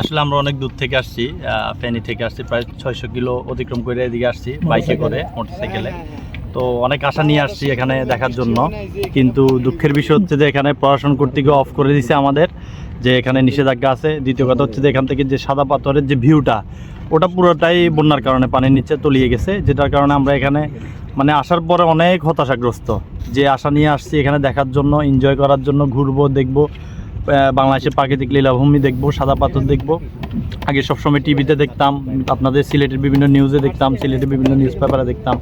আসলে আমরা অনেক দূর থেকে আসছি ফেনী থেকে আসছি প্রায় ছয়শো কিলো অতিক্রম করে এদিকে আসছি বাইকে করে মোটরসাইকেলে। তো অনেক আশা নিয়ে আসছি এখানে দেখার জন্য। কিন্তু দুঃখের বিষয় হচ্ছে যে এখানে প্রশাসন কর্তৃক অফ করে দিছে আমাদের যে এখানে নিষেধাজ্ঞা আছে। দ্বিতীয় কথা হচ্ছে যে এখান থেকে যে সাদা পাথরের যে ভিউটা ওটা পুরোটাই বন্যার কারণে পানির নিচে তলিয়ে গেছে যেটার কারণে আমরা এখানে মানে আসার পরে অনেক হতাশাগ্রস্ত। যে আশা নিয়ে আসছি এখানে দেখার জন্য এনজয় করার জন্য ঘুরবো দেখব। বাংলাদেশের প্রাকৃতিক লীলাভূমি দেখব, সাদা পাথর দেখব। আগে সবসময় টিভিতে দেখতাম, আপনাদের সিলেটের বিভিন্ন নিউজে দেখতাম, সিলেটের বিভিন্ন নিউজ পেপারে দেখতাম।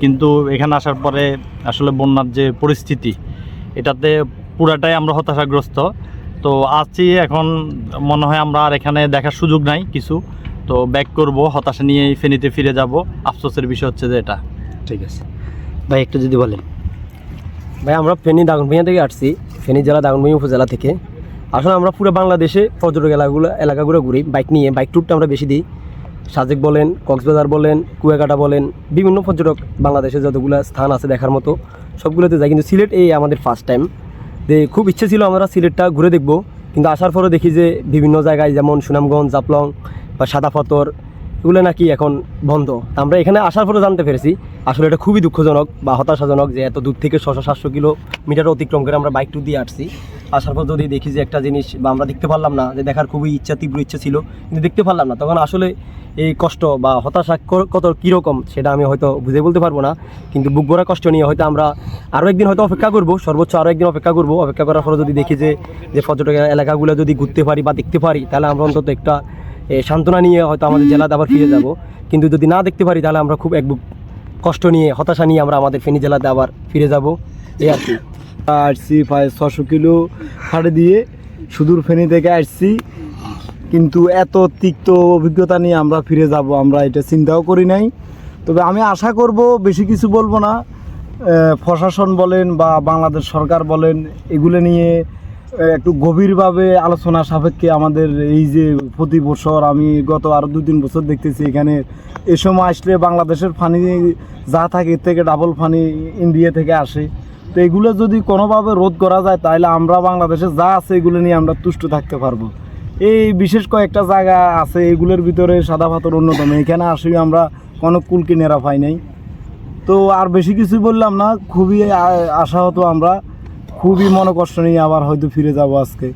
কিন্তু এখানে আসার পরে আসলে বন্যার যে পরিস্থিতি, এটাতে পুরাটাই আমরা হতাশাগ্রস্ত। তো আছি এখন মনে হয় আমরা আর এখানে দেখার সুযোগ নাই কিছু। তো ব্যাক করব, হতাশা নিয়ে ফেনীতে ফিরে যাব। আফসোসের বিষয় হচ্ছে যে এটা। ঠিক আছে। ভাই, একটু যদি বলেন। ভাই, আমরা ফেনী দাগনভূঞা থেকে আসছি। ফেনী জেলা দাগনভূঞা উপজেলা থেকে। আসলে আমরা পুরো বাংলাদেশে পর্যটক এলাকাগুলো এলাকাগুলো ঘুরি বাইক নিয়ে। বাইক ট্যুরটা আমরা বেশি দিই। সাজেক বলেন, কক্সবাজার বলেন, কুয়াকাটা বলেন, বিভিন্ন পর্যটক বাংলাদেশে যতগুলো স্থান আছে দেখার মতো, সবগুলোতে যাই। কিন্তু সিলেট এই আমাদের ফার্স্ট টাইম যে খুব ইচ্ছে ছিল আমরা সিলেটটা ঘুরে দেখব। কিন্তু আসার পরে দেখি যে বিভিন্ন জায়গায় যেমন সুনামগঞ্জ জাপলং বা সাদা পাথর এগুলো নাকি এখন বন্ধ। আমরা এখানে আসার পরে জানতে পেরেছি, আসলে এটা খুবই দুঃখজনক বা হতাশাজনক যে এত দূর থেকে ছশো সাতশো কিলোমিটার অতিক্রম করে আমরা বাইক ট্যুর দিয়ে আসছি। আসার পর যদি দেখি যে একটা জিনিস বা আমরা দেখতে পারলাম না, যে দেখার খুবই ইচ্ছা, তীব্র ইচ্ছা ছিল, কিন্তু দেখতে পারলাম না, তখন আসলে এই কষ্ট বা হতাশা কত কীরকম সেটা আমি হয়তো বুঝে বলতে পারব না, কিন্তু বুক ভরা কষ্ট নিয়ে হয়তো আমরা আরও একদিন হয়তো অপেক্ষা করব, সর্বোচ্চ আরও একদিন অপেক্ষা করব। অপেক্ষা করার পরে যদি দেখি যে যে পর্যটক এলাকাগুলো যদি ঘুরতে পারি বা দেখতে পারি, তাহলে আমরা অন্তত একটা সান্ত্বনা নিয়ে হয়তো আমাদের জেলাতে আবার ফিরে যাব। কিন্তু যদি না দেখতে পারি তাহলে আমরা খুব এক কষ্ট নিয়ে হতাশা নিয়ে আমরা আমাদের ফেনী জেলাতে আবার ফিরে যাব। এই আর কি। আসছি প্রায় ছশো কিলো হাড়ে দিয়ে সুদূর ফেনী থেকে আসছি। কিন্তু এত তিক্ত অভিজ্ঞতা নিয়ে আমরা ফিরে যাব আমরা এটা চিন্তাও করি নাই। তবে আমি আশা করব বেশি কিছু বলব না। প্রশাসন বলেন বা বাংলাদেশ সরকার বলেন এগুলো নিয়ে একটু গভীরভাবে আলোচনা সাপেক্ষে আমাদের এই যে প্রতি বছর আমি গত আরও দু তিন বছর দেখতেছি এখানে এ সময় আসলে বাংলাদেশের ফানি যা থাকে, এর থেকে ডাবল ফানি ইন্ডিয়া থেকে আসে। তো এগুলো যদি কোনোভাবে রোধ করা যায়, তাহলে আমরা বাংলাদেশে যা আছে এগুলো নিয়ে আমরা তুষ্ট থাকতে পারব। এই বিশেষ কয়েকটা জায়গা আছে, এগুলোর ভিতরে সাদা ভাতর অন্যতম। এখানে আসলে আমরা কোনো কুল কিনেরা পাই নাই। তো আর বেশি কিছু বললাম না, খুবই আশাহত আমরা। খুবই মনে কষ্ট নিয়ে আবার হয়তো ফিরে যাব আজকে।